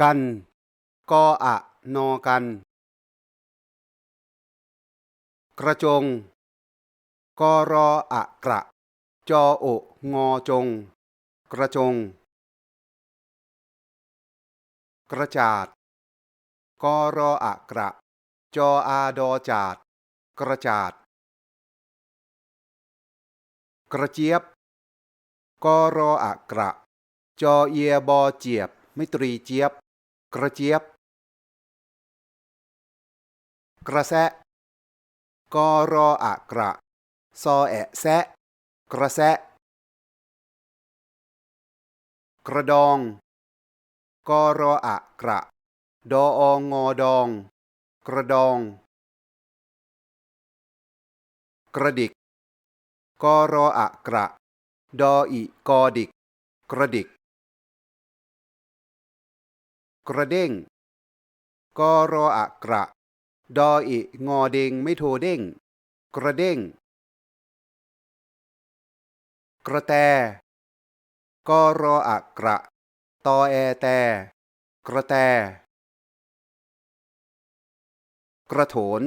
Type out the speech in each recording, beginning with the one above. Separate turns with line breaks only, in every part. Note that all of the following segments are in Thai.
กันกออะนอกัน กระจงกอรออะกระ จอโองอจง กระจง กระจาดกอรออะกระ จออาดอจาด กระจาด กระเจี๊ยบกอรออะกระ จอเอียบอเจียบ ไม่ตรีเจี๊ยบ กระเจี๊ยบ กระแสะกอรออะกระ ซอแอะแซะ กระแสะกระดอง กอรออะกระ ดอองอดอง กระดอง กระดิก กอรออะกระ ดออิกอดิก กระดิก กระเด้งกอรออะกระ ดออิงอเด้งไม่โทเด้ง กระเด้ง กระแตกอรออะกระ ตอแอแต กระแต กระโถน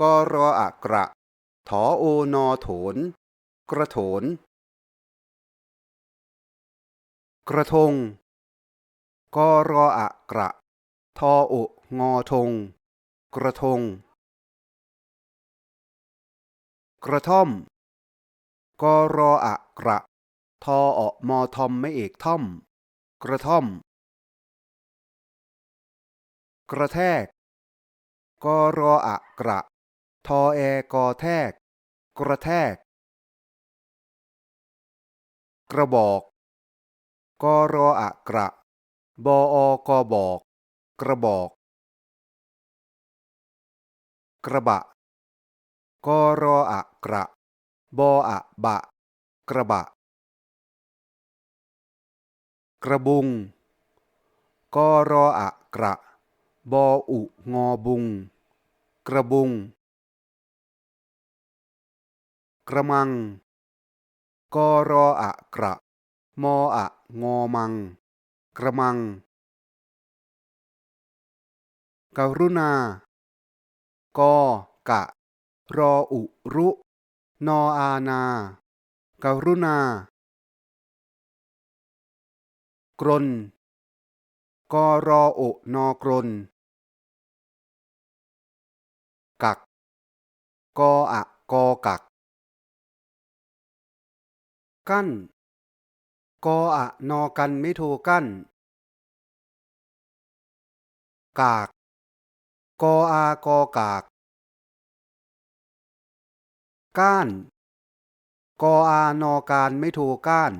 กอรออะกระ ถอโอนอโถน กระโถน กระทง กอรออะกระ ทอโองอทง กระทง กระท่อม กอรออะกระ ทออมอทอมไม่เอกท่อม กระท่อม กระแทก กอรออะกระ ทอแอกอแทก กระแทก กระบอกกรออะกระ บออกอบอก กระบอก กระบะกอรออะกระบออะบะ กระบะ กระบุงกอรออะกระบออุงอบุง กระบุง กระมังกอรออะกระมออะงอมัง กระมัง กรุณา กอกะ รออุรุ นออานา กรุณา กรนกอรอโอนอกรนกัก กออะกอกัก กั้น กออะนอกันไม่โทกั้นกาก กออากอกาก ก้าน กออานอการไม่โทก้าน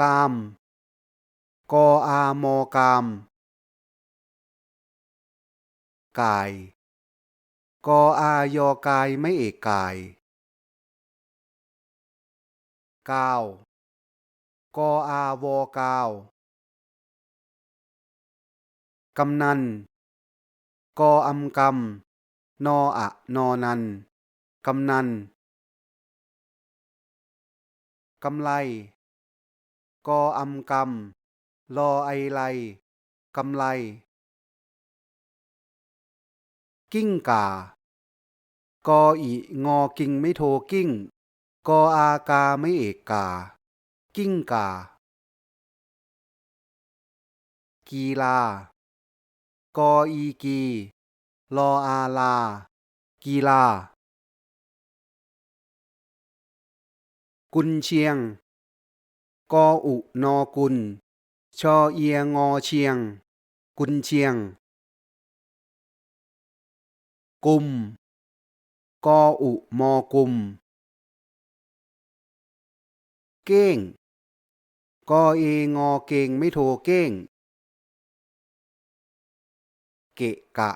กาม กออามอกาม กาย กออายอกายไม่เอกกาย กาวกออาวกาว กำนัน กออำกำนออะนอนัน กำนัน กำไล กออำกำลอไอไล กำไล กิ้งก่ากออีงอกิงไม่โทกิ้ง กออากาไม่เอกกา กิ้งกา กีฬากออีกี ลออาลา กีฬา กุนเชียง กออุนอกุล ชอเอียงอเชียง กุนเชียง กุม กออุมอกุม เก้ง กอเองอเก่งไม่โทเก้ง เกะกะ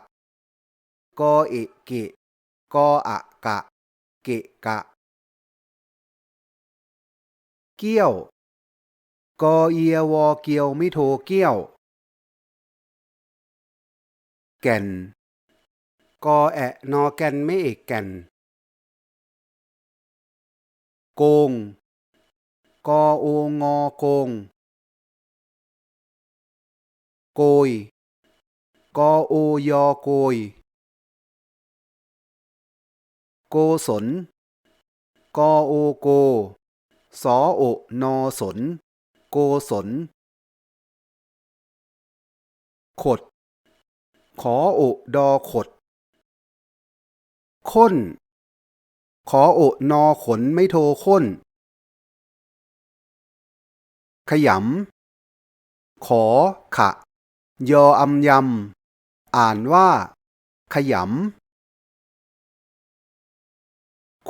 กอเอะเกะ กออะกะ เกะกะ เกี้ยว กอเอียวอเกียวไม่โทเกี้ยว แก่น กอแอะนอแก่นไม่เอกแก่นโกง กอโองอโกง โกย กอโอยอโกย โกศลกอโอโก สอโอนอสน โกศลขด ขอโอดอขด ข้น ขอโอนอขนไม่โทข้น ขยำ ขอขะ ยออำยำ อ่านว่า ขยำ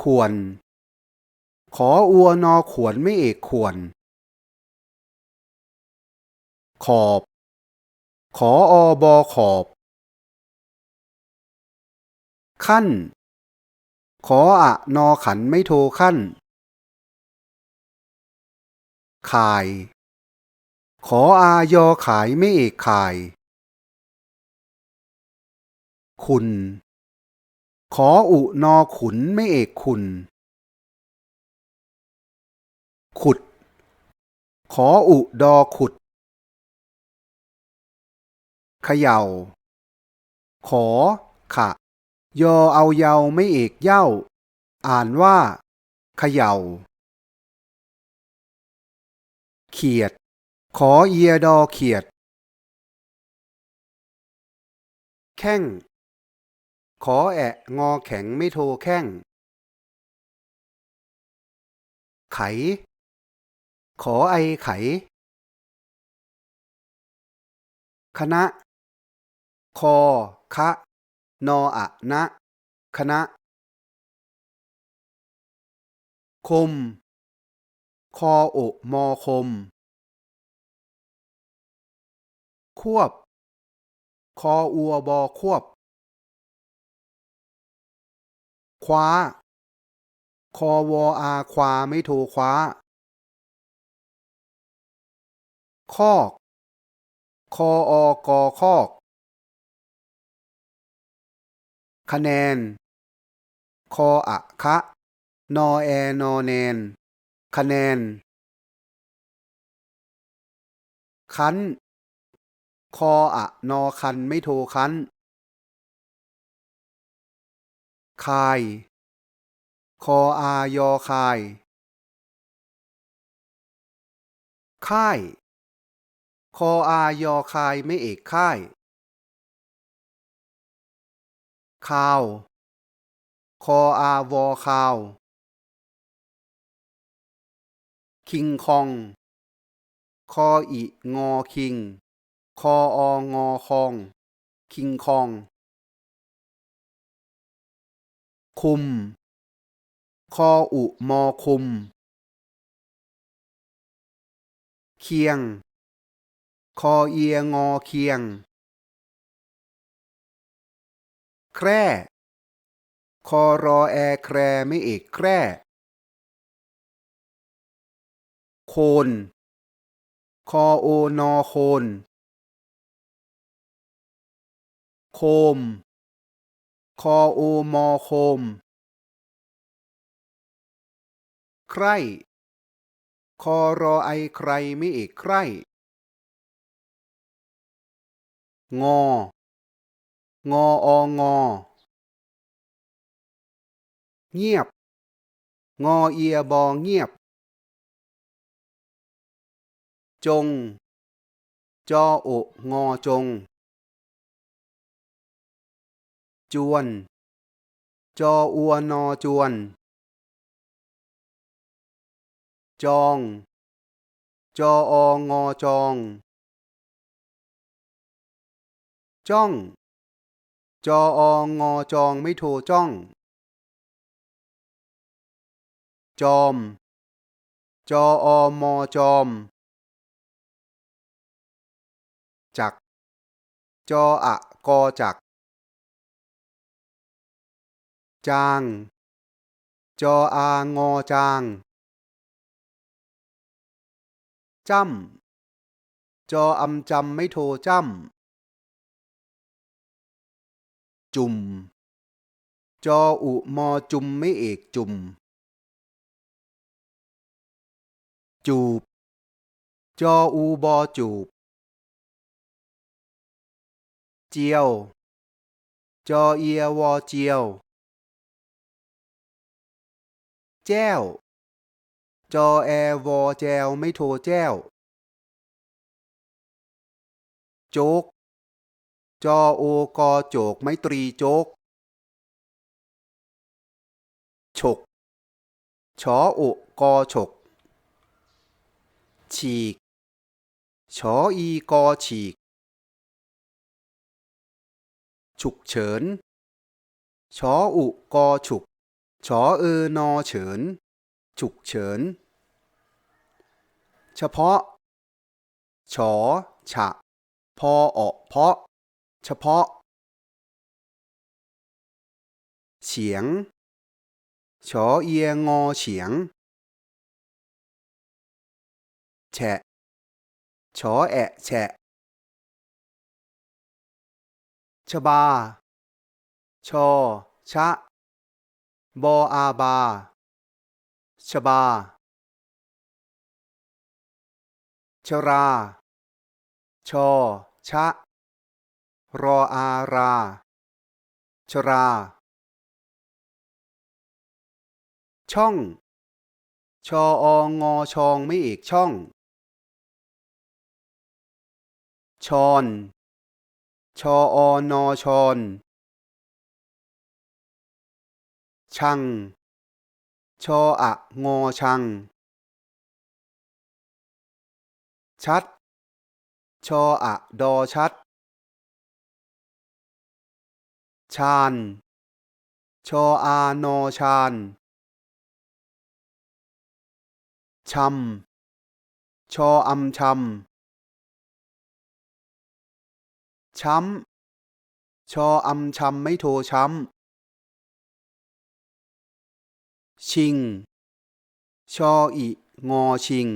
ขวนขออัวนอขวนไม่เอกขวนขอบ ขออบอขอบ ขั้น ขออะนอขันไม่โทขั้น ข่าย ขออายอขายไม่เอกข่าย คุณ ขออุนอขุนไม่เอกคุณ ขุด ขออุดอขุดเขย่า ขอ ขะ ยอเอาเยาไม่เอกเย้า อ่านว่า เขย่า เขียด ขอเอียดอเขียด แข้ง ขอแอะงอแข็งไม่โทแข้ง ไข ขอไอไข คณะ คอ คะ นออะนะ คณะ คม คอโอะมอคม ควบ คออัวบอควบ คว้า คอวออาควาไม่โทคว้า คอกคออกอคอก คะแนน คออะคะ นอแอนอแนน คะแนน คันคออะนอคันไม่โทคันคาย คออายอคาย ค่าย คออายอคายไม่เอกค่าย คาว คออาวอคาว คิงคอง คออีงอคิง คอองอคอง คิงคอง คุม คออุมอคุม เคียง คอเอียงอเคียง แคร่ คอรอแอแครไม่เอกแคร่ โคน คอโอนอโคน โคม คอโอมอโคม ใคร คอรอไอใครไม่เอกใคร งอ งอองอ เงียบ งอเอียบอเงียบ จง จอโองอจง จวน จออัวนอจวน จอง จอองอจอง จ้อง จอองอจองไม่โทจ้อง จอม จออมอจอม จออะกอจัก จาง จออางอจาง จำ จออำจำไม่โทจำ จุ่ม จออุมอจุมไม่เอกจุ่ม จูบ จออูบอจูบ จียว จอเอียวอเจียว แจ้ว จอแอวอแจวไม่โทรแจ้ว โจก จอโอกอโจกไม่ตรีโจก ฉก ชอโอกอฉก ฉีก ชออีกอฉีก ฉุกเฉินชออุกอฉุกชอเออนอเฉิน ฉุกเฉิน เฉพาะฉอฉะ พอออกเพาะ เฉพาะ เฉียงชอเอียงอเฉียง แฉะชอแอะแฉะ ชบา ชอ ชะ บออาบา ชบา ชรา ชอ ชะ รออารา ชรา ช่อง ชอองอชองไม่เอกช่องชอน ชออนอชอนชัง ชออะงอชัง ชัด ชออะดอชัด ชาญชออานอชาญชำชออำชำ ช้ำ ชออำช้ำไม่โทช้ำ ชิง ชออิ งอชิง